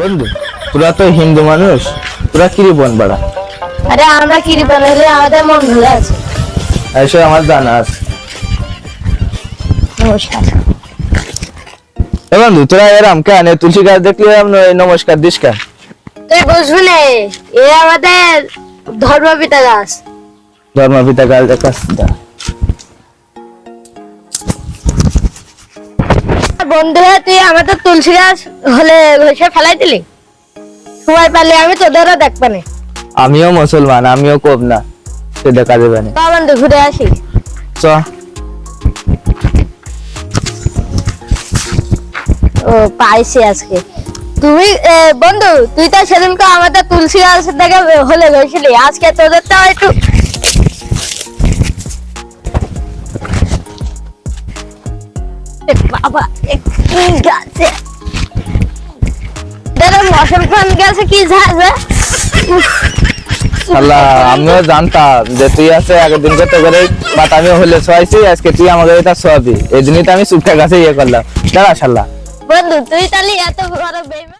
বন্ধু তোরা তো হিন্দু মানুষ তোরা কিরি বন বাড়া? আরে আমরা কৃপা হলে আমাদের মন ভুলে আছে এসে আমার জানা আছে। নমস্কার। বন্ধু তোরা এরাম কেন? তুলসী গাছ দেখলে নমস্কার দিস কেন? তুই বুঝবি না এ আমাদের ধর্মপিতা গাছ। ধর্মপিতা গাছ দেখাস বন্ধু হয়ে তুই আমাদের তুলসী গাছ হলে ঘষে ফেলাই দিলি? সময় পেলে আমি তোদেরও দেখব না। আমিও মুসলমান আমিও কব না সে দেখা দেবে না। তো বন্ধু ঘুরে আসি। চ। ও পাইছি আজকে। তুমি বন্ধু তুই তো সেদিনকে আমাদের তুলসী গাছ থেকে হলে গেছিলি আজকে তোদের তো একটু বাবা এ কি গাছে? দাদা মুসলমান গাছে কি ঝাঁঝা আল্লাহ আমিও জানতাম যে তুই আছে আগের দিনকে তো করে আমিও হলে আজকে তুই আমাকে এটা শোয়াবি। এই জন্যই তো আমি চুপটা গাছে ইয়ে করলাম। দাঁড়া শাল্লাহ বন্ধু তুই তাহলে এত বড় বেইমান।